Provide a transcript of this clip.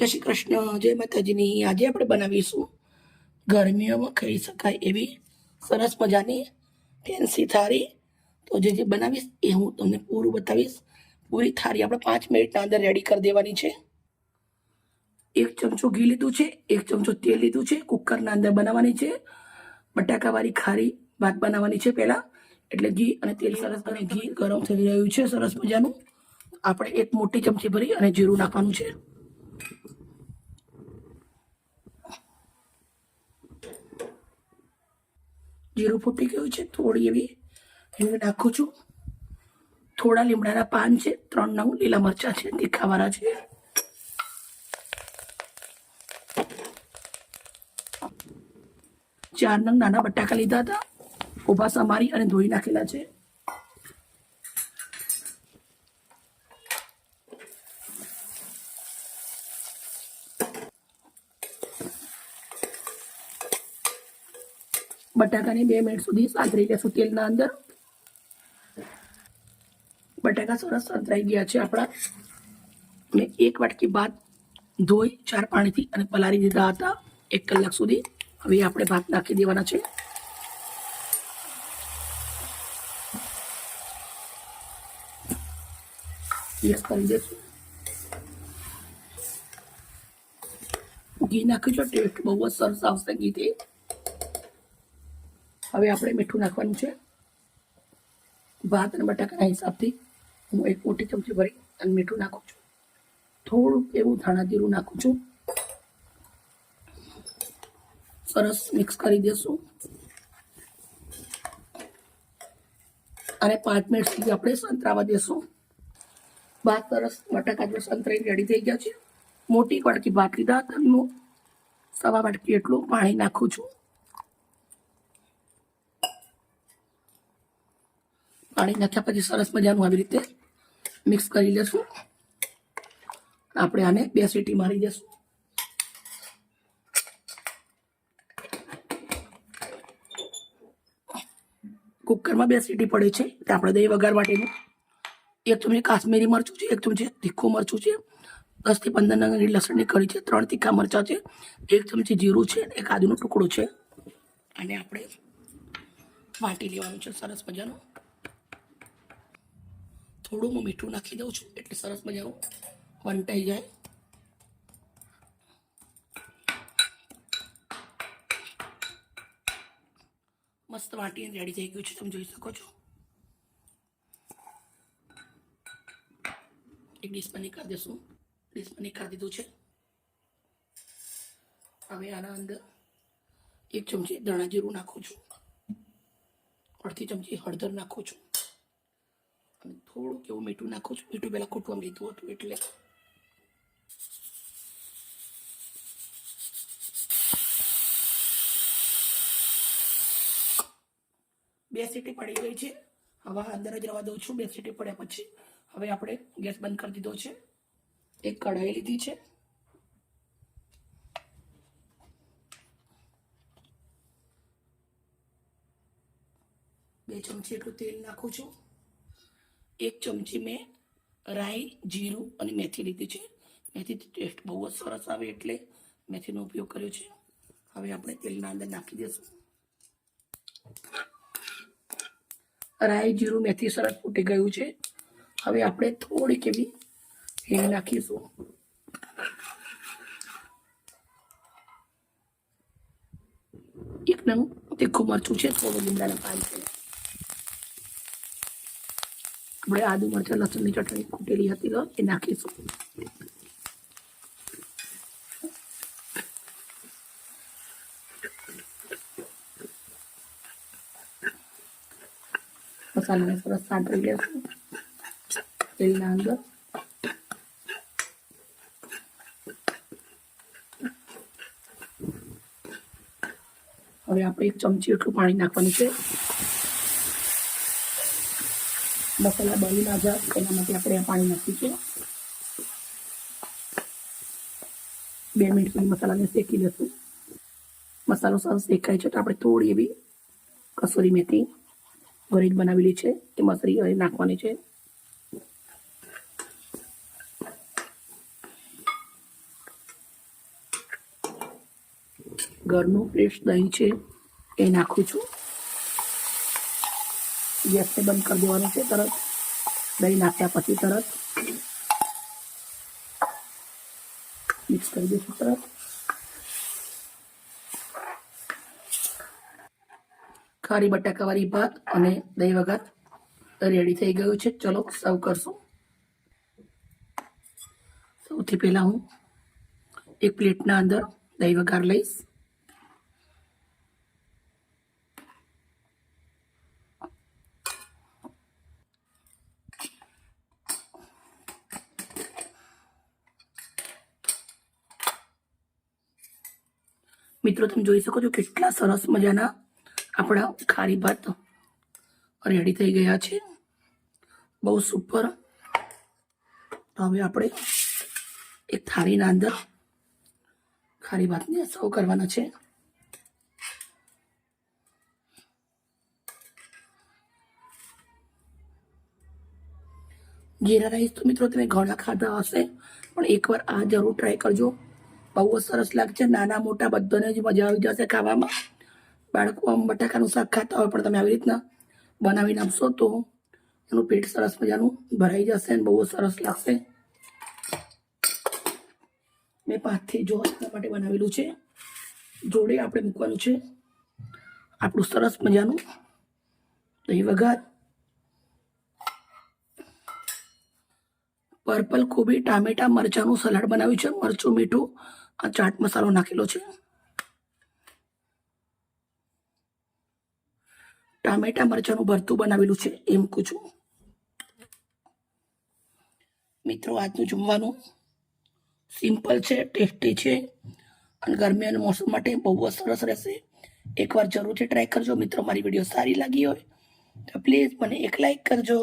જય શ્રી કૃષ્ણ, જય માતાજીની. આજે આપણે બનાવીશું ગરમીઓમાં ખાઈ શકાય એવી સરસ મજાની ફેન્સી થાળી. તો જે જે બનાવીશ એ હું તમને પૂરું બતાવીશ. પૂરી થાળી આપણે પાંચ મિનિટના અંદર રેડી કરી દેવાની છે. એક ચમચો ઘી લીધું છે, એક ચમચો તેલ લીધું છે, કુકરના અંદર બનાવવાની છે. બટાકાવાળી ખારી ભાત બનાવવાની છે પહેલાં. એટલે ઘી અને તેલ સરસ અને ઘી ગરમ થઈ રહ્યું છે સરસ મજાનું. આપણે એક મોટી ચમચી ભરી અને જીરું નાખવાનું છે. જીરું ફૂટી ગયું છે, થોડી એવી એને નાખું છું. થોડા લીમડાના પાન છે, ત્રણ નવ લીલા મરચા છે તીખાવાળા છે. ચાર નંગ નાના બટાકા લીધા હતા. ઊભા સમારી અને ધોઈ નાખેલા છે. બટાકાને બે મિનિટ સુધી સાતરી લેશું તેલના અંદર. બટાકા સરસ સંતરાઈ ગયા છે આપણા. અને એક વાટકી ભાત ધોઈ, ચાર પાણીથી અને પલાળી દીધા હતા એક કલાક સુધી. હવે આપણે ભાત નાખી દેવાના છે. યસ કરી ઘી નાખ્યું છે ટેસ્ટ બહુ જ સરસ આવશે ઘીથી. હવે આપણે મીઠું નાખવાનું છે. ભાત અને બટાકાના હિસાબથી હું એક મોટી ચમચી ભરી અને મીઠું નાખું છું. થોડુંક એવું ધાણા જીરું નાખું છું. સરસ મિક્સ કરી દેશું. અને પાંચ મિનિટ સુધી આપણે સંતરાવા દેશું. ભાત સરસ બટાકા જો સંતરાઈ રેડી થઈ ગયા છે. મોટી વાટકી ભાત લીધા. હતા સવા વાટકી એટલું પાણી નાખું છું. પાણી નાખ્યા પછી સરસ મજાનું આવી રીતે મિક્સ કરી લેશું. આપણે આને બે સીટી મારી દેશું. કુકરમાં બે સીટી પડે છે તે આપણે દહીં વઘાર માટેનું. એક ચમચી કાશ્મીરી મરચું છે, એક ચમચી તીખું મરચું છે. દસથી પંદર નંગની લસણની કળી છે, ત્રણ તીખા મરચાં છે, એક ચમચી જીરું છે એક આદુનો ટુકડો છે. અને આપણે વાટી લેવાનું છે સરસ મજાનું. થોડું હું મીઠું નાખી દઉં છું એટલે સરસ મજાનું વંટાઈ જાય મસ્ત વાટીને રેડી થઈ ગયું છે તમે જોઈ શકો છો એક ડીશમાં નીકાળ દેશું ડીશમાં નીકાળી દીધું છે હવે આના અંદર એક ચમચી ધાણા જીરું નાખું છું અડધી ચમચી હળદર નાખું છું અને થોડુંક એવું મીઠું નાખું છું. મીઠું પહેલાં ખૂટવામાં લીધું હતું એટલે. બે સીટી પડી ગઈ છે. હવા અંદર જ રવા દઉં છું. બે સીટી પડ્યા પછી હવે આપણે ગેસ બંધ કરી દીધો છે. એક કઢાઈ લીધી છે. બે ચમચી એટલું તેલ નાખું છું. એક ચમચી મેં રાઈ, જીરું અને મેથી લીધી છે. મેથીથી ટેસ્ટ બહુ જ સરસ આવે એટલે મેથીનો ઉપયોગ કર્યો છે. હવે આપણે તેલના અંદર નાખી દઈશું રાઈ, જીરું, મેથી સરસ ફૂટી ગયું છે. હવે આપણે થોડીક એવી હિંગ નાખીશું. એક નવું તીખું મરચું છે, થોડું લીમડાના પાન છે. આપણે આદુ મરચાં લસણની ચટણી કૂટેલી હતી લો એ નાખીશું. મસાલાને સરસ સાંતળી લેશું. તેલના અંદર. હવે આપણે એક ચમચી એટલું પાણી નાખવાનું છે. મસાલા બની ના જાય એના માટે આપણે પાણી નાખીશું. બે મિનિટ સુધી મસાલાને શેકી લેશું. મસાલો સારો શેકાય છે તો આપણે થોડી એવી કસૂરી મેથી ઘરે જ બનાવેલી છે. એ મસરી હવે નાખવાની છે. ઘરનું ફ્રેશ દહીં છે એ નાખું છું. ગેસને બંધ કરી દેવાનું છે તરત દહીં નાખ્યા પછી તરત મિક્સ કરી દઈશું તરત ખારી બટાકાવાળી ભાત અને દહીં વઘાર રેડી થઈ ગયું છે ચલો સર્વ કરશું સૌથી પહેલા હું એક પ્લેટના અંદર દહીં વઘાર લઈશ મિત્રો, તમે જોઈ શકો છો કેટલા સરસ મજાના આપણા ખારી ભાત રેડી થઈ ગયા છે. બહુ સુપર તો હવે આપણે એક થાળીના અંદર ખારી ભાતને સર્વ કરવાના છે. જીરા રાઈસ તો મિત્રો, તમે ઘણા ખાધા હશે, પણ એકવાર આ જરૂર ટ્રાય કરજો. બહુ જ સરસ લાગશે. નાના મોટા બધાને જ મજા આવી જશે ખાવામાં. બાળકો આમ બટાકાનું શાક ખાતા હોય પણ તમે આવી રીતના બનાવીને આપશો તો એનું પેટ સરસ મજાનું ભરાઈ જશે અને બહુ સરસ લાગશે. મેં પાંચથી જો એના માટે બનાવેલું છે. જોડે આપણે મૂકવાનું છે. આપણું સરસ મજાનું દહીં વઘાર. પર્પલ કોબી, ટામેટા, મરચાંનું સલાડ બનાવ્યું છે. મરચું, મીઠું, આ ચાટ મસાલો નાખેલો છે. ટામેટા, મરચાંનું ભરતું બનાવેલું છે. એ મૂકું છું મિત્રો, આજનું જમવાનું સિમ્પલ છે, ટેસ્ટી છે અને ગરમી અને મોસમ માટે બહુ જ સરસ રહેશે. એકવાર જરૂરથી ટ્રાય કરજો. મિત્રો, મારી વીડિયો સારી લાગી હોય તો પ્લીઝ મને એક લાઈક કરજો.